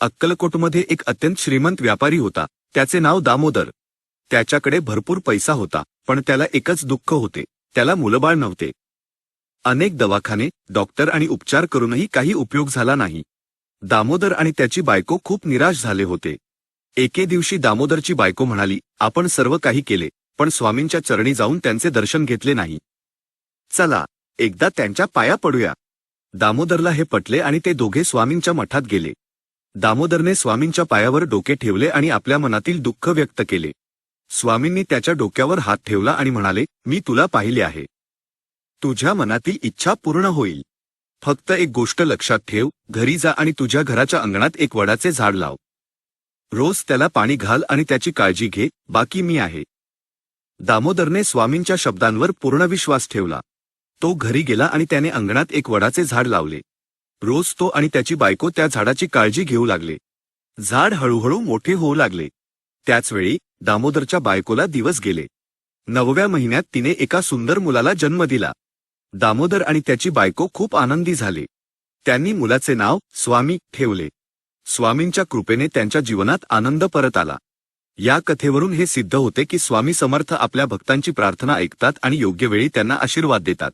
अक्कलकोटमध्ये एक अत्यंत श्रीमंत व्यापारी होता. त्याचे नाव दामोदर. त्याच्याकडे भरपूर पैसा होता पण त्याला एकच दुःख होते. त्याला मुलबाळ नव्हते. अनेक दवाखाने डॉक्टर आणि उपचार करूनही काही उपयोग झाला नाही. दामोदर आणि त्याची बायको खूप निराश झाले होते. एके दिवशी दामोदरची बायको म्हणाली आपण सर्व काही केले पण स्वामींच्या चरणी जाऊन त्यांचे दर्शन घेतले नाही. चला एकदा त्यांच्या पाया पडूया. दामोदरला हे पटले आणि ते दोघे स्वामींच्या मठात गेले. दामोदरने स्वामींच्या पायावर डोके ठेवले आणि आपल्या मनातील दुःख व्यक्त केले. स्वामींनी त्याच्या डोक्यावर हात ठेवला आणि म्हणाले मी तुला पाहिले आहे. तुझ्या मनातील इच्छा पूर्ण होईल. फक्त एक गोष्ट लक्षात ठेव घरी जा आणि तुझ्या घराच्या अंगणात एक वडाचे झाड लाव. रोज त्याला पाणी घाल आणि त्याची काळजी घे बाकी मी आहे. दामोदरने स्वामींच्या शब्दांवर पूर्ण विश्वास ठेवला. तो घरी गेला आणि त्याने अंगणात एक वडाचे झाड लावले. रोज तो आणि त्याची बायको त्या झाडाची काळजी घेऊ लागले. झाड हळूहळू मोठे होऊ लागले. त्याचवेळी दामोदरच्या बायकोला दिवस गेले. नवव्या महिन्यात तिने एका सुंदर मुलाला जन्म दिला. दामोदर आणि त्याची बायको खूप आनंदी झाले. त्यांनी मुलाचे नाव स्वामी ठेवले. स्वामींच्या कृपेने त्यांच्या जीवनात आनंद परत आला. या कथेवरून हे सिद्ध होते की स्वामी समर्थ आपल्या भक्तांची प्रार्थना ऐकतात आणि योग्य वेळी त्यांना आशीर्वाद देतात.